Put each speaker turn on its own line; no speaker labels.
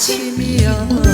아침이여.